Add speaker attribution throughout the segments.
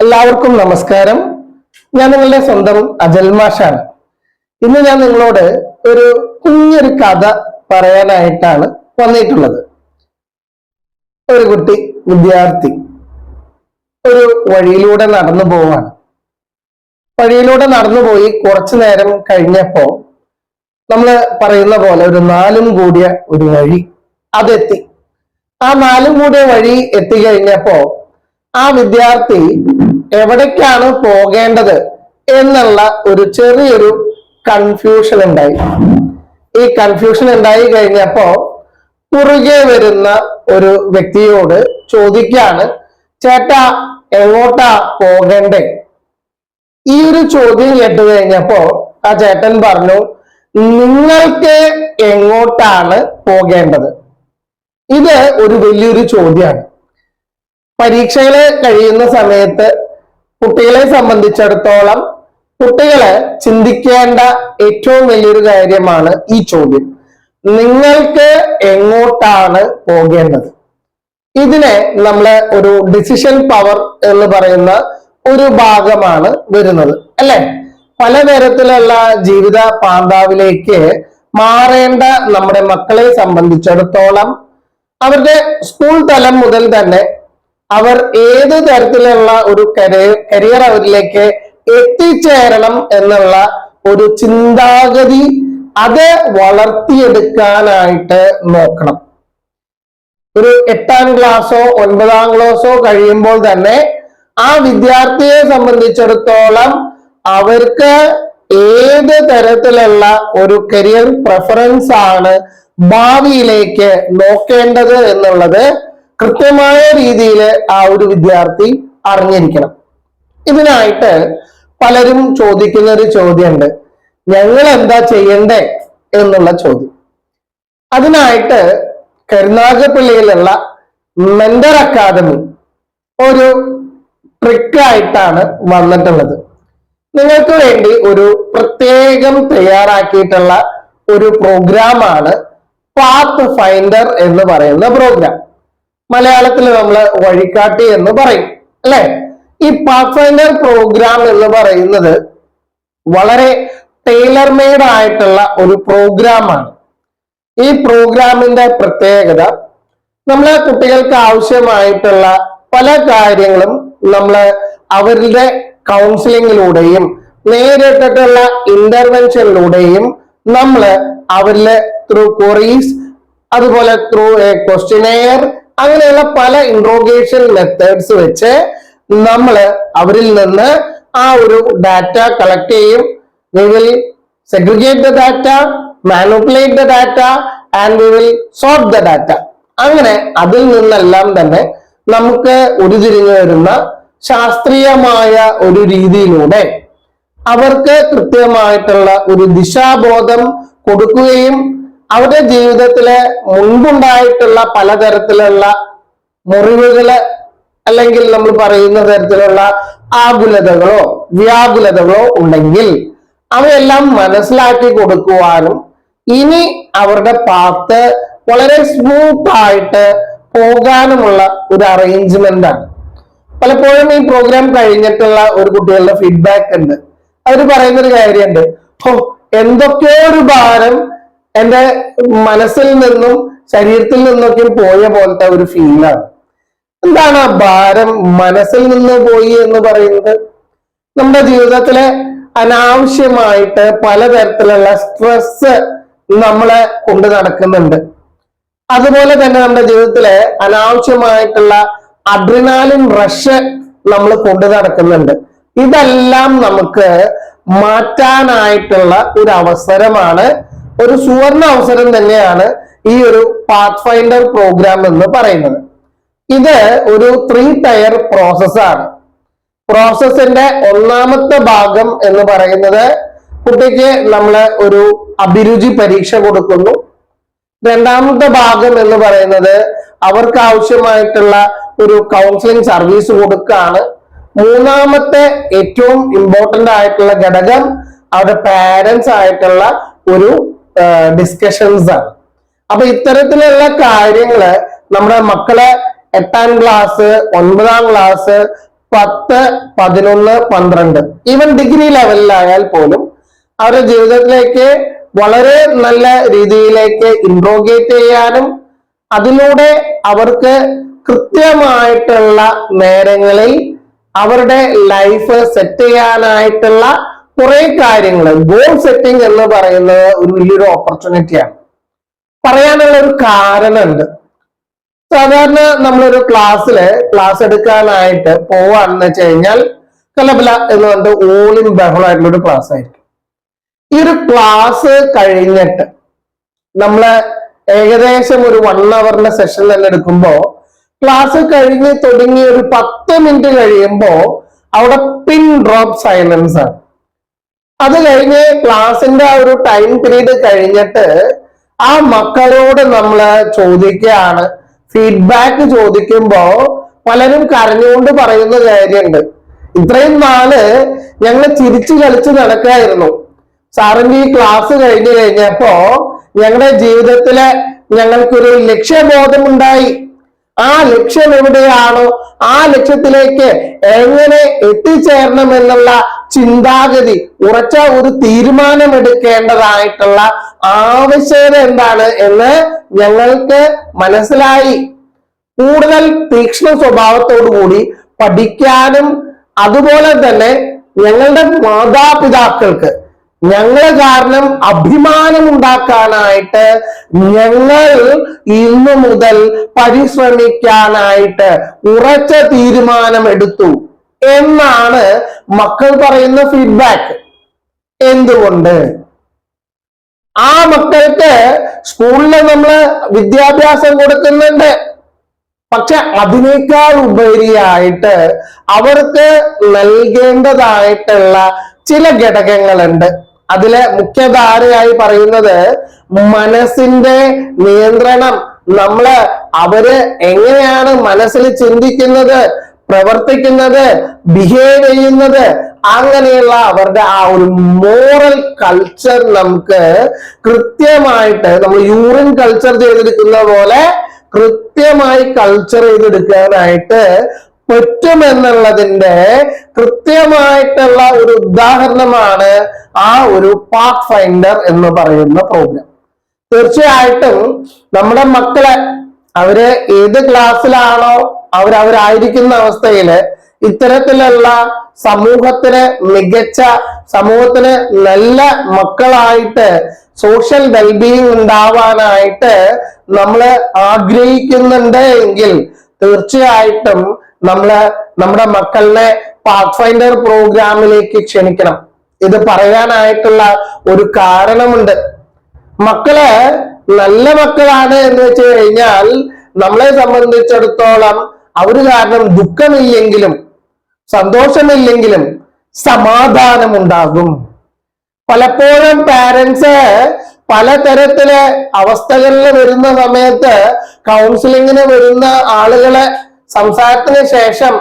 Speaker 1: എല്ലാവർക്കും നമസ്കാരം. ഞാൻ നിങ്ങളുടെ സ്വന്തം അജൽ മാഷാണ് ഇന്ന് ഞാൻ നിങ്ങളോട് ഒരു കുഞ്ഞൊരു കഥ പറയാനായിട്ടാണ് വന്നിട്ടുള്ളത്. ഒരു കുട്ടി വിദ്യാർത്ഥി ഒരു വഴിയിലൂടെ നടന്നു പോവാണ് വഴിയിലൂടെ നടന്നു പോയി കുറച്ചു നേരം കഴിഞ്ഞപ്പോ നമ്മൾ പറയുന്ന പോലെ ഒരു നാലും കൂടിയ ഒരു വഴി അതെത്തി. ആ നാലും കൂടിയ വഴി എത്തിക്കഴിഞ്ഞപ്പോ ആ വിദ്യാർത്ഥി എവിടേക്കാണ് പോകേണ്ടത് എന്നുള്ള ഒരു ചെറിയൊരു കൺഫ്യൂഷൻ ഉണ്ടായി. ഈ കൺഫ്യൂഷൻ ഉണ്ടായി കഴിഞ്ഞപ്പോ കുറുകെ വരുന്ന ഒരു വ്യക്തിയോട് ചോദിക്കാണ് ചേട്ടാ എങ്ങോട്ടാ പോകണ്ടേ? ഈ ഒരു ചോദ്യം കേട്ട് കഴിഞ്ഞപ്പോ ആ ചേട്ടൻ പറഞ്ഞു നിങ്ങൾക്ക് എങ്ങോട്ടാണ് പോകേണ്ടത്? ഇത് ഒരു വലിയൊരു ചോദ്യമാണ്. പരീക്ഷകൾ കഴിയുന്ന സമയത്ത് കുട്ടികളെ സംബന്ധിച്ചിടത്തോളം കുട്ടികളെ ചിന്തിക്കേണ്ട ഏറ്റവും വലിയൊരു കാര്യമാണ് ഈ ചോദ്യം. നിങ്ങൾക്ക് എങ്ങോട്ടാണ് പോകേണ്ടത്? ഇതിനെ നമ്മൾ ഒരു ഡിസിഷൻ പവർ എന്ന് പറയുന്ന ഒരു ഭാഗമാണ് വരുന്നത് അല്ലെ? പലതരത്തിലുള്ള ജീവിത പാന്താവിലേക്ക് മാറേണ്ട നമ്മുടെ മക്കളെ സംബന്ധിച്ചിടത്തോളം അവരുടെ സ്കൂൾ തലം മുതൽ തന്നെ അവർ ഏത് തരത്തിലുള്ള ഒരു കരിയർ അവരിലേക്ക് എത്തിച്ചേരണം എന്നുള്ള ഒരു ചിന്താഗതി അത് വളർത്തിയെടുക്കാനായിട്ട് നോക്കണം. ഒരു എട്ടാം ക്ലാസ്സോ ഒൻപതാം ക്ലാസ്സോ കഴിയുമ്പോൾ തന്നെ ആ വിദ്യാർത്ഥിയെ സംബന്ധിച്ചിടത്തോളം അവർക്ക് ഏത് തരത്തിലുള്ള ഒരു കരിയർ പ്രഫറൻസ് ആണ് ഭാവിയിലേക്ക് നോക്കേണ്ടത് എന്നുള്ളത് കൃത്യമായ രീതിയിൽ ആ ഒരു വിദ്യാർത്ഥി അറിഞ്ഞിരിക്കണം. ഇതിനായിട്ട് പലരും ചോദിക്കുന്ന ഒരു ചോദ്യമുണ്ട്. ഞങ്ങൾ എന്താ ചെയ്യണ്ടേ എന്നുള്ള ചോദ്യം. അതിനായിട്ട് കരുനാഗപ്പള്ളിയിലുള്ള മെന്റർ അക്കാദമി ഒരു ട്രിക്കായിട്ടാണ് വന്നിട്ടുള്ളത്. നിങ്ങൾക്ക് വേണ്ടി ഒരു പ്രത്യേകം തയ്യാറാക്കിയിട്ടുള്ള ഒരു പ്രോഗ്രാമാണ് പാത്ത് ഫൈൻഡർ എന്ന് പറയുന്ന പ്രോഗ്രാം. മലയാളത്തിൽ നമ്മൾ വഴികാട്ടി എന്ന് പറയും അല്ലെ? ഈ പാത്ത് പ്രോഗ്രാം എന്ന് പറയുന്നത് വളരെ ടൈലർ മെയ്ഡ് ആയിട്ടുള്ള ഒരു പ്രോഗ്രാമാണ് ഈ പ്രോഗ്രാമിന്റെ പ്രത്യേകത നമ്മളെ കുട്ടികൾക്ക് ആവശ്യമായിട്ടുള്ള പല കാര്യങ്ങളും നമ്മൾ അവരുടെ കൗൺസിലിങ്ങിലൂടെയും നേരിട്ടിട്ടുള്ള ഇന്റർവെൻഷനിലൂടെയും നമ്മൾ അവരിലെ ത്രൂ ക്വറീസ് അതുപോലെ ത്രൂ എ ക്വസ്റ്റിനെയർ അങ്ങനെയുള്ള പല ഇൻട്രോഗേഷൻ മെത്തേഡ്സ് വെച്ച് നമ്മൾ അവരിൽ നിന്ന് ആ ഒരു ഡാറ്റ കളക്ട് ചെയ്യും. We will segregate the data manipulate the data and we will sort the data അങ്ങനെ അതിൽ നിന്നെല്ലാം തന്നെ നമുക്ക് ഉരുതിരിഞ്ഞു വരുന്ന ശാസ്ത്രീയമായ ഒരു രീതിയിലൂടെ അവർക്ക് കൃത്യമായിട്ടുള്ള ഒരു ദിശാബോധം കൊടുക്കുകയും അവരുടെ ജീവിതത്തിലെ മുൻപുണ്ടായിട്ടുള്ള പലതരത്തിലുള്ള മുറിവുകൾ അല്ലെങ്കിൽ നമ്മൾ പറയുന്ന തരത്തിലുള്ള ആകുലതകളോ വ്യാകുലതകളോ ഉണ്ടെങ്കിൽ അവയെല്ലാം മനസ്സിലാക്കി കൊടുക്കുവാനും ഇനി അവരുടെ പാത്ത് വളരെ സ്മൂത്ത് ആയിട്ട് പോകാനുമുള്ള ഒരു അറേഞ്ച്മെന്റ് ആണ്. പലപ്പോഴും ഈ പ്രോഗ്രാം കഴിഞ്ഞിട്ടുള്ള ഒരു കുട്ടികളുടെ ഫീഡ്ബാക്ക് ഉണ്ട്. അവർ പറയുന്നൊരു കാര്യമുണ്ട്. ഓ എന്തൊക്കെയോ ഒരു ഭാരം എന്റെ മനസ്സിൽ നിന്നും ശരീരത്തിൽ നിന്നൊക്കെ പോയ പോലത്തെ ഒരു ഫീലാണ് എന്താണ് ആ ഭാരം? മനസ്സിൽ നിന്ന് പോയി എന്ന് പറയുന്നത്? നമ്മുടെ ജീവിതത്തിലെ അനാവശ്യമായിട്ട് പലതരത്തിലുള്ള സ്ട്രെസ് നമ്മളെ കൊണ്ട് നടക്കുന്നുണ്ട്. അതുപോലെ തന്നെ നമ്മുടെ ജീവിതത്തിലെ അനാവശ്യമായിട്ടുള്ള അഡ്രിനാലിൻ റഷ് നമ്മൾ കൊണ്ടു നടക്കുന്നുണ്ട്. ഇതെല്ലാം നമുക്ക് മാറ്റാനായിട്ടുള്ള ഒരു അവസരമാണ് ഒരു സുവർണ അവസരം തന്നെയാണ് ഈ ഒരു പാത്ത് ഫൈൻഡർ പ്രോഗ്രാം എന്ന് പറയുന്നത്. ഇത് ഒരു ത്രീ ടയർ പ്രോസസ്സാണ് പ്രോസസ്സിന്റെ ഒന്നാമത്തെ ഭാഗം എന്ന് പറയുന്നത് കുട്ടിക്ക് നമ്മൾ ഒരു അഭിരുചി പരീക്ഷ കൊടുക്കുന്നു. രണ്ടാമത്തെ ഭാഗം എന്ന് പറയുന്നത് അവർക്ക് ആവശ്യമായിട്ടുള്ള ഒരു കൗൺസിലിംഗ് സർവീസ് കൊടുക്കുകയാണ്. മൂന്നാമത്തെ ഏറ്റവും ഇമ്പോർട്ടന്റ് ആയിട്ടുള്ള ഘടകം അവരുടെ പാരന്റ്സ് ആയിട്ടുള്ള ഒരു ഡിസ്കഷൻസ് ആണ്. അപ്പൊ ഇത്തരത്തിലുള്ള കാര്യങ്ങൾ നമ്മുടെ മക്കളെ എട്ടാം ക്ലാസ് ഒൻപതാം ക്ലാസ് പത്ത് പതിനൊന്ന് പന്ത്രണ്ട് ഈവൻ ഡിഗ്രി ലെവലിലായാൽ പോലും അവരുടെ ജീവിതത്തിലേക്ക് വളരെ നല്ല രീതിയിലേക്ക് ഇൻട്രോഗേറ്റ് ചെയ്യാനും അതിലൂടെ അവർക്ക് കൃത്യമായിട്ടുള്ള നേരങ്ങളിൽ അവരുടെ ലൈഫ് സെറ്റ് ചെയ്യാനായിട്ടുള്ള കുറെ കാര്യങ്ങൾ ഗോൾ സെറ്റിംഗ് എന്ന് പറയുന്ന ഒരു വലിയൊരു ഓപ്പർച്യൂണിറ്റിയാണ് പറയാനുള്ള ഒരു കാരണമുണ്ട്. സാധാരണ നമ്മളൊരു ക്ലാസ്സിൽ ക്ലാസ് എടുക്കാനായിട്ട് പോവാണെന്ന് വെച്ച് കഴിഞ്ഞാൽ കലബല എന്ന് പറഞ്ഞിട്ട് ഇൻ ബഹളായിട്ടുള്ള ഒരു ക്ലാസ് ആയിരിക്കും. ഈ ഒരു ക്ലാസ് കഴിഞ്ഞിട്ട് നമ്മൾ ഏകദേശം ഒരു വൺ അവറിന്റെ സെഷൻ തന്നെ എടുക്കുമ്പോ ക്ലാസ് കഴിഞ്ഞ് തുടങ്ങി ഒരു പത്ത് മിനിറ്റ് കഴിയുമ്പോ അവിടെ പിൻ ഡ്രോപ്പ് സൈലൻസ് ആണ്. അത് കഴിഞ്ഞ് ക്ലാസിന്റെ ആ ഒരു ടൈം പീരീഡ് കഴിഞ്ഞിട്ട് ആ മക്കളോട് നമ്മൾ ചോദിക്കുകയാണ്. ഫീഡ്ബാക്ക് ചോദിക്കുമ്പോൾ പലരും കരഞ്ഞുകൊണ്ട് പറയുന്ന കാര്യമുണ്ട്. ഇത്രയും നാൾ ഞങ്ങൾ ചിരിച്ചു കളിച്ച് നടക്കായിരുന്നു സാറിന്റെ ഈ ക്ലാസ് കഴിഞ്ഞു കഴിഞ്ഞപ്പോ ഞങ്ങളുടെ ജീവിതത്തിലെ ഞങ്ങൾക്കൊരു ലക്ഷ്യബോധം ഉണ്ടായി ആ ലക്ഷ്യം എവിടെയാണോ ആ ലക്ഷ്യത്തിലേക്ക് എങ്ങനെ എത്തിച്ചേരണം എന്നുള്ള ചിന്താഗതി ഉറച്ച ഒരു തീരുമാനമെടുക്കേണ്ടതായിട്ടുള്ള ആവശ്യകത എന്താണ് എന്ന് ഞങ്ങൾക്ക് മനസ്സിലായി. കൂടുതൽ തീക്ഷ്ണ സ്വഭാവത്തോടു കൂടി പഠിക്കാനും അതുപോലെ തന്നെ ഞങ്ങളുടെ മാതാപിതാക്കൾക്ക് ഞങ്ങൾ കാരണം അഭിമാനം ഉണ്ടാക്കാനായിട്ട് ഞങ്ങൾ ഇന്നു മുതൽ പരിശ്രമിക്കാനായിട്ട് ഉറച്ച തീരുമാനം എടുത്തു എന്നാണ് മക്കൾ പറയുന്ന ഫീഡ്ബാക്ക് എന്തുകൊണ്ട്? ആ മക്കൾക്ക് സ്കൂളിൽ നമ്മൾ വിദ്യാഭ്യാസം കൊടുക്കുന്നുണ്ട്. പക്ഷെ അതിനേക്കാൾ ഉപരിയായിട്ട് അവർക്ക് നൽകേണ്ടതായിട്ടുള്ള ചില ഘടകങ്ങളുണ്ട്. അതിലെ മുഖ്യധാരയായി പറയുന്നത് മനസ്സിന്റെ നിയന്ത്രണം. നമ്മൾ അവർ എങ്ങനെയാണ് മനസ്സിൽ ചിന്തിക്കുന്നത് പ്രവർത്തിക്കുന്നത് ബിഹേവ് ചെയ്യുന്നത് അങ്ങനെയുള്ള അവരുടെ ആ ഒരു മോറൽ കൾച്ചർ നമുക്ക് കൃത്യമായിട്ട് നമ്മൾ യൂറിൻ കൾച്ചർ ചെയ്തെടുക്കുന്ന പോലെ കൃത്യമായി കൾച്ചർ ചെയ്തെടുക്കാനായിട്ട് പറ്റുമെന്നുള്ളതിന്റെ കൃത്യമായിട്ടുള്ള ഒരു ഉദാഹരണമാണ് ആ ഒരു പാത്ത് ഫൈൻഡർ എന്ന് പറയുന്ന പ്രോഗ്രാം. തീർച്ചയായിട്ടും നമ്മുടെ മക്കളെ അവർ ഏത് ക്ലാസ്സിലാണോ അവരവരായിരിക്കുന്ന അവസ്ഥയിൽ ഇത്തരത്തിലുള്ള സമൂഹത്തിന് മികച്ച സമൂഹത്തിന് നല്ല മക്കളായിട്ട് സോഷ്യൽ വെൽബീയിങ് ഉണ്ടാവാനായിട്ട് നമ്മൾ ആഗ്രഹിക്കുന്നുണ്ട് എങ്കിൽ തീർച്ചയായിട്ടും നമ്മൾ നമ്മുടെ മക്കളെ പാത്ത് ഫൈൻഡർ പ്രോഗ്രാമിലേക്ക് ക്ഷണിക്കണം. ഇത് പറയാനായിട്ടുള്ള ഒരു കാരണമുണ്ട്. മക്കൾ നല്ല മക്കളാണ് എന്ന് വെച്ച് കഴിഞ്ഞാൽ നമ്മളെ സംബന്ധിച്ചിടത്തോളം അവർ കാരണം ദുഃഖമില്ലെങ്കിലും സന്തോഷമില്ലെങ്കിലും സമാധാനം ഉണ്ടാകും പലപ്പോഴും പാരന്റ്സ് പലതരത്തിൽ അവസ്ഥകളിൽ വരുന്ന സമയത്ത് കൗൺസിലിങ്ങിന് വരുന്ന ആളുകളെ സംസാരത്തിന് ശേഷം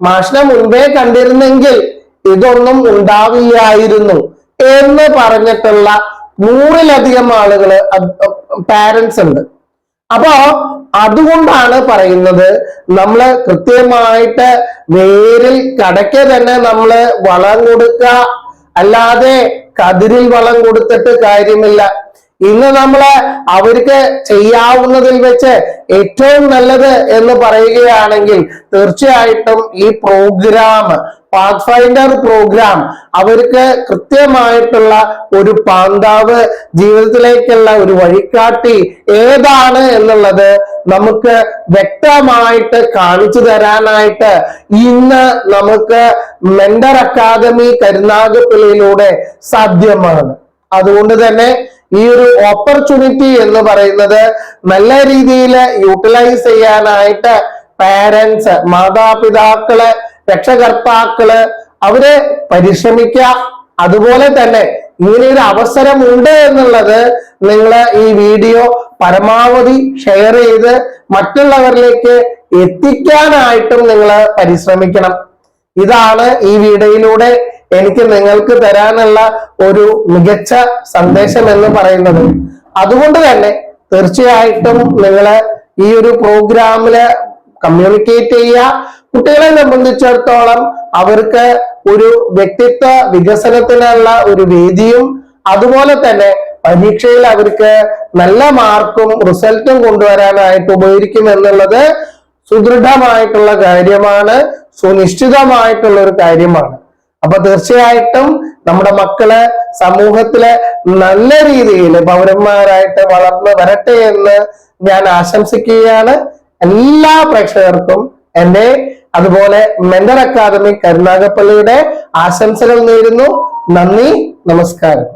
Speaker 1: മാഷിനെ മുൻപേ കണ്ടിരുന്നെങ്കിൽ ഇതൊന്നും ഉണ്ടാവില്ലായിരുന്നു എന്ന് പറഞ്ഞിട്ടുള്ള നൂറിലധികം ആളുകൾ പാരന്റ്സ് ഉണ്ട്. അപ്പോ അതുകൊണ്ടാണ് പറയുന്നത് നമ്മൾ കൃത്യമായിട്ട് വേരിൽ കടയ്ക്ക് തന്നെ നമ്മൾ വളം കൊടുക്കുക അല്ലാതെ കതിരിൽ വളം കൊടുത്തിട്ട് കാര്യമില്ല. ഇന്ന് നമ്മൾ അവർക്ക് ചെയ്യാവുന്നതിൽ വെച്ച് ഏറ്റവും നല്ലത് എന്ന് പറയുകയാണെങ്കിൽ തീർച്ചയായിട്ടും ഈ പ്രോഗ്രാം പാത്ത് ഫൈൻഡർ പ്രോഗ്രാം അവർക്ക് കൃത്യമായിട്ടുള്ള ഒരു പാന്താവ് ജീവിതത്തിലേക്കുള്ള ഒരു വഴികാട്ടി ഏതാണ് എന്നുള്ളത് നമുക്ക് വ്യക്തമായിട്ട് കാണിച്ചു തരാനായിട്ട് ഇന്ന് നമുക്ക് മെന്റർ അക്കാദമി കരുനാഗപ്പള്ളിയിലൂടെ സാധ്യമാണ്. അതുകൊണ്ട് തന്നെ ഈ ഒരു ഓപ്പർച്യൂണിറ്റി എന്ന് പറയുന്നത് നല്ല രീതിയിൽ യൂട്ടിലൈസ് ചെയ്യാനായിട്ട് പാരൻസ് മാതാപിതാക്കൾ രക്ഷകർത്താക്കൾ അവർ പരിശ്രമിക്കുക. അതുപോലെ തന്നെ ഇങ്ങനെ ഒരു അവസരം ഉണ്ട് എന്നുള്ളത് നിങ്ങൾ ഈ വീഡിയോ പരമാവധി ഷെയർ ചെയ്ത് മറ്റുള്ളവരിലേക്ക് എത്തിക്കാനായിട്ടും നിങ്ങൾ പരിശ്രമിക്കണം. ഇതാണ് ഈ വീഡിയോയിലൂടെ എനിക്ക് നിങ്ങൾക്ക് തരാനുള്ള ഒരു മികച്ച സന്ദേശം എന്ന് പറയുന്നത്. അതുകൊണ്ട് തന്നെ തീർച്ചയായിട്ടും നിങ്ങളെ ഈ ഒരു പ്രോഗ്രാമിൽ കമ്മ്യൂണിക്കേറ്റ് ചെയ്യുക. കുട്ടികളെ സംബന്ധിച്ചിടത്തോളം അവർക്ക് ഒരു വ്യക്തിത്വ വികസനത്തിനുള്ള ഒരു വേദിയും അതുപോലെ തന്നെ പരീക്ഷയിൽ അവർക്ക് നല്ല മാർക്കും റിസൾട്ടും കൊണ്ടുവരാനായിട്ട് ഉപകരിക്കും എന്നുള്ളത് സുദൃഢമായിട്ടുള്ള കാര്യമാണ് സുനിശ്ചിതമായിട്ടുള്ള ഒരു കാര്യമാണ്. അപ്പൊ തീർച്ചയായിട്ടും നമ്മുടെ മക്കൾ സമൂഹത്തിലെ നല്ല രീതിയിൽ പൗരന്മാരായിട്ട് വളർന്നു വരട്ടെ എന്ന് ഞാൻ ആശംസിക്കുകയാണ്. എല്ലാ പ്രേക്ഷകർക്കും എന്റെ അതുപോലെ മെന്റർ അക്കാദമി കരുനാഗപ്പള്ളിയുടെ ആശംസകൾ നേരുന്നു. നന്ദി നമസ്കാരം.